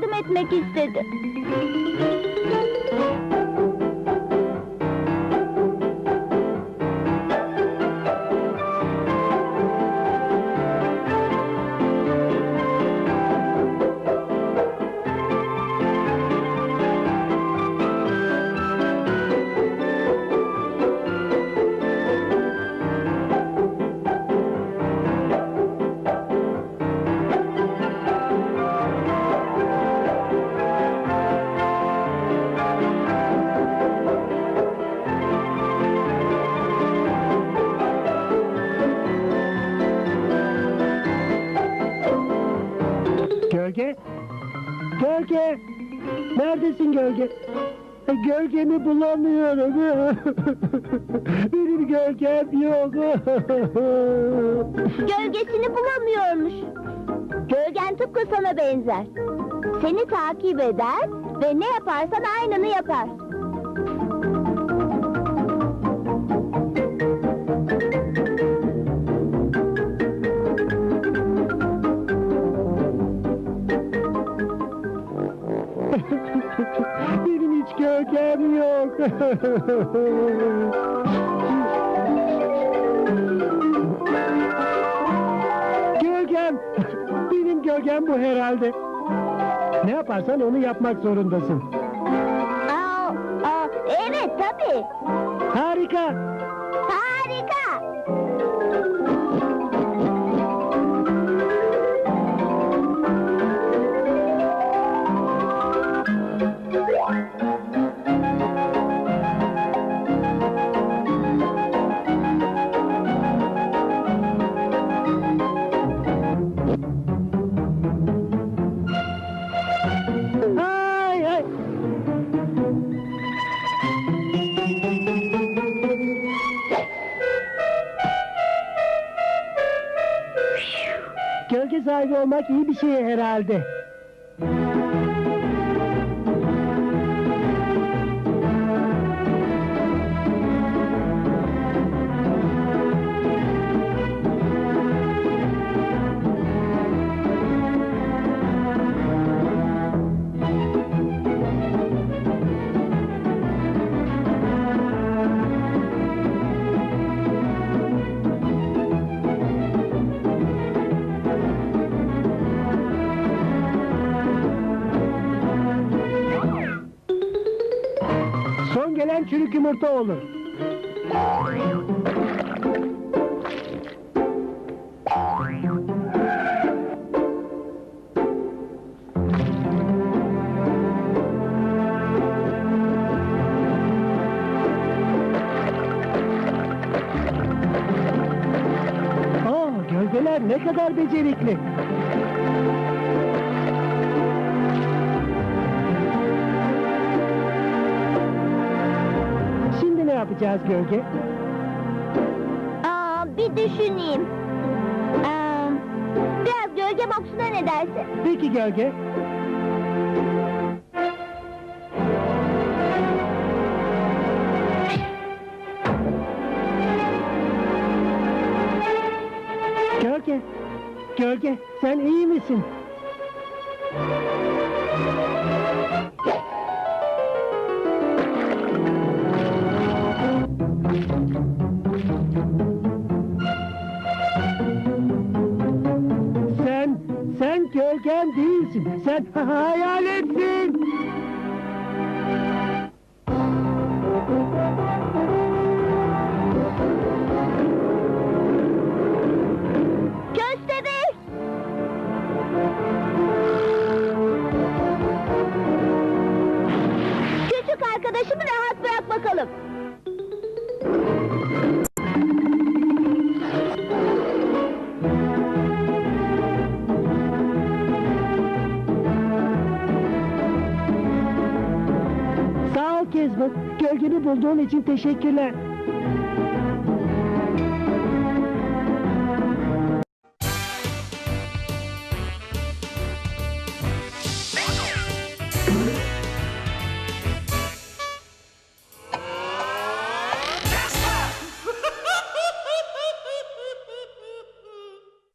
yardım etmek istedi. Gölge? Neredesin gölge? E, Gölgemi bulamıyorum. Benim gölgem yok. Gölgesini bulamıyormuş. Gölgen tıpkı sana benzer. Seni takip eder ve ne yaparsan aynını yapar. Benim hiç gölgem yok. gölgem. Benim gölgem bu herhalde. Ne yaparsan onu yapmak zorundasın. Aa, aa, evet tabii. Harika. Harika. Gölge sahibi olmak iyi bir şey herhalde. Gelen çürük yumurta olur. Aa, gölgeler ne kadar becerikli. Yapacağız gölge? Aa, bir düşüneyim. Aa, biraz gölge boksuna ne dersin? Peki gölge. Gölge, gölge sen iyi misin? Değilsin. Sen hayaletsin. Köstebek! Küçük arkadaşımı rahat bırak bakalım. Bulduğun için teşekkürler.